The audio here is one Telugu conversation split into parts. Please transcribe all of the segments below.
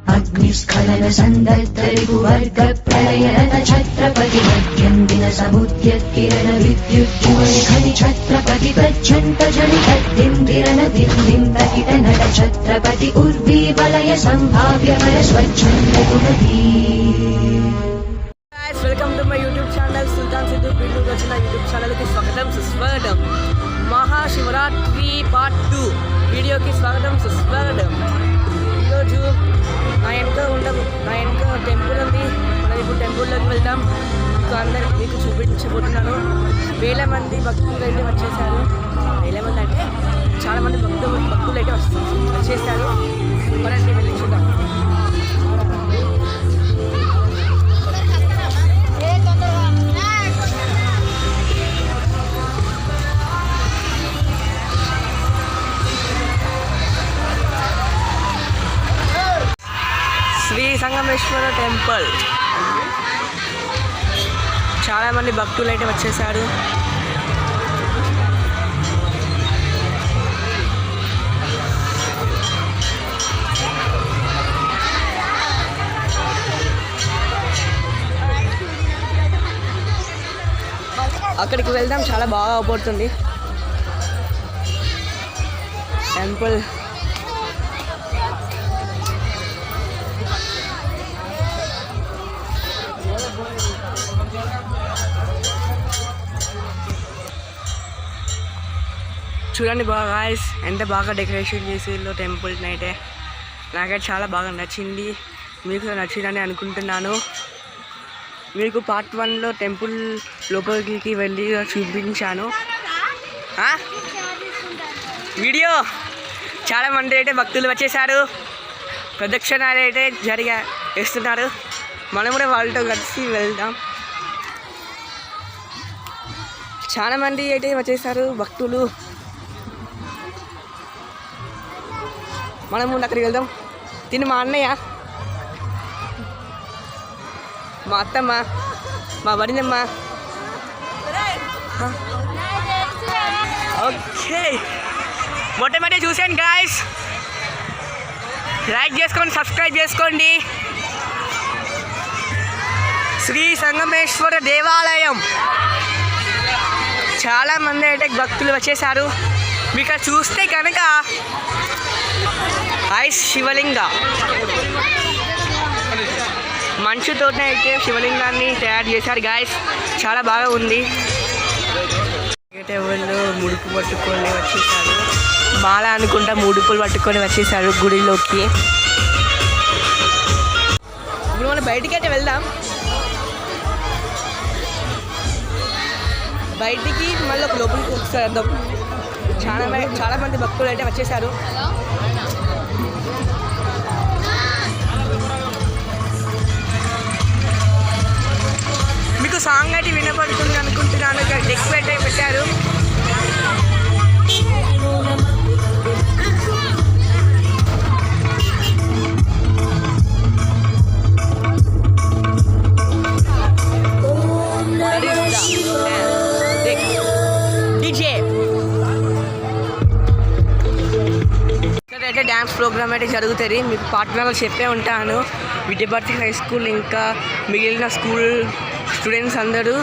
अग्निस्खलन सन्दर्तरिपुवर्ग प्रलयन छत्रपति मध्यन्दिन समुद्यत्किरण विद्युज्ज्वलि खनि छत्रपति तज्जन्त जनितद्दिन्दिरन दिन्दिन्तकित नट छत्रपति उर्वी वलय सम्भाव्य वय स्वच्छन्द गुणधी guys welcome to my YouTube channel Sultan Siddhu Pilluru వచ్చిన యూట్యూబ్ ఛానల్కి స్వాగతం సుస్వాగతం మహాశివరాత్రి పార్ట్ టూ వీడియోకి స్వాగతం సుస్వాగతం ఈరోజు నా వెనుక ఉండ నా వెనుక టెంపుల్ ఉంది. మనం ఇప్పుడు టెంపుల్లోకి వెళ్దాం. మీకు అందరికి మీకు చూపించబోతున్నాను. వేల మంది భక్తులు అయితే వచ్చేసారు. వేల మంది అంటే శ్రీ సంగమేశ్వర టెంపుల్. చాలా మంది భక్తులు అయితే వచ్చేసారు. అక్కడికి వెళ్దాం చాలా బాగా అవుపడుతుంది టెంపుల్. చూడండి బాగా గాయస్ ఎంత బాగా డెకరేషన్ చేసిందో టెంపుల్ అయితే నాకైతే చాలా బాగా నచ్చింది. మీకు నచ్చిందని అనుకుంటున్నాను. మీకు పార్ట్ వన్లో టెంపుల్ లోపలికి వెళ్ళి చూపించాను. వీడియో! చాలామంది అయితే భక్తులు వచ్చేసారు. ప్రదక్షిణాలు అయితే జరిగా వేస్తున్నారు. మనం కూడా వాళ్ళతో కలిసి వెళ్దాం. చాలామంది అయితే వచ్చేసారు భక్తులు. మనం ముందు అక్కడికి వెళ్దాం. తిని మా అన్నయ్య. మా అత్తమ్మ మా వడినమ్మ. ఓకే. మొట్టమొదటి చూసాను గాయస్ లైక్ చేసుకోండి సబ్స్క్రైబ్ చేసుకోండి. శ్రీ సంగమేశ్వర దేవాలయం. చాలా మంది అయితే భక్తులు వచ్చేసారు. మీకు చూస్తే కనుక ఐస్ శివలింగ. మంచుతోనే అయితే శివలింగాన్ని తయారు చేశారు గాయస్ చాలా బాగా ఉంది. వాళ్ళు ముడుపు పట్టుకొని వచ్చేసారు. మాల అనుకుంటా ముడుపులు పట్టుకొని వచ్చేసారు గుడిలోకి. ఇప్పుడు మనం బయటికి అయితే వెళ్దాం. బయటికి మళ్ళీ ఒక లోపలికి వెళ్దాం చాలా మంది చాలా మంది భక్తులు అయితే వచ్చేసారు. మీకు సాంగ్ అయితే వినపడుతుంది అనుకుంటున్నాను. ఇక్కడ డెక్ పెట్టారు. ఇక్కడైతే డ్యాన్స్ ప్రోగ్రామ్ అయితే జరుగుతుంది. మీకు పార్ట్నర్లు చెప్పే ఉంటాను. విద్యాభారతి హై స్కూల్ ఇంకా మిగిలిన స్కూల్ స్టూడెంట్స్ అందరూ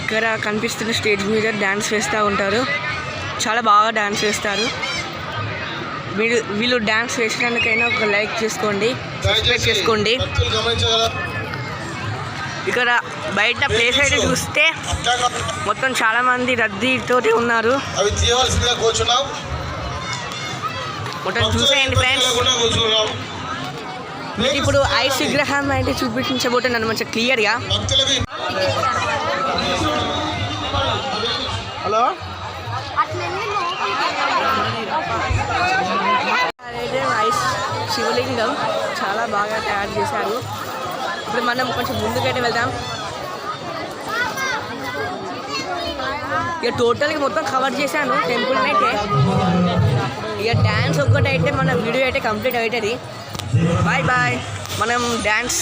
ఇక్కడ కనిపిస్తున్న స్టేజ్ మీద డ్యాన్స్ వేస్తూ ఉంటారు. చాలా బాగా డ్యాన్స్ వేస్తారు. వీళ్ళు వీళ్ళు డ్యాన్స్ వేసినందుకైనా ఒక లైక్ చేసుకోండి సబ్స్క్రైబ్ చేసుకోండి. ఇక్కడ బయట ప్లేస్ అయితే చూస్తే మొత్తం చాలా మంది రద్దీతోటి ఉన్నారు. అవి కూర్చున్నాం. మొత్తం చూసేయండి ఫ్రెండ్స్ ఇప్పుడు ఐస్ విగ్రహం అయితే చూపించబోతున్నాను మంచిగా క్లియర్గా. హలో? ఐస్ శివలింగం చాలా బాగా తయారు చేశారు. ఇప్పుడు మనం కొంచెం ముందుకైతే వెళ్దాం. ఇక టోటల్గా మొత్తం కవర్ చేశాను టెంపుల్ అయితే. ఇక డ్యాన్స్ ఒక్కటైతే మన వీడియో అయితే కంప్లీట్ అవుతుంది. బాయ్ బాయ్ మనం డ్యాన్స్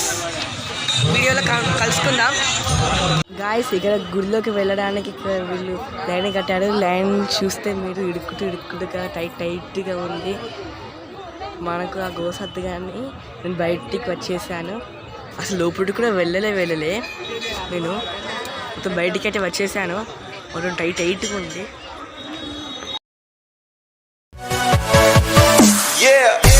వీడియోలో కలుసుకుందాం. గాయస్ ఇక్కడ గుడిలోకి వెళ్ళడానికి ఇక్కడ వీళ్ళు లైన్ కట్టారు. లైన్ చూస్తే మీరు ఇడుక్కుంటూ ఇడుక్కుంటుగా టైట్ టైట్గా ఉంది. మనకు ఆ గోసద్దు కానీ నేను బయటికి వచ్చేసాను. అసలు లోపలికి కూడా వెళ్ళలే వెళ్ళలే. నేను మొత్తం బయటికి అయితే వచ్చేసాను. మొత్తం టైట్ టైట్గా ఉంది. Yeah.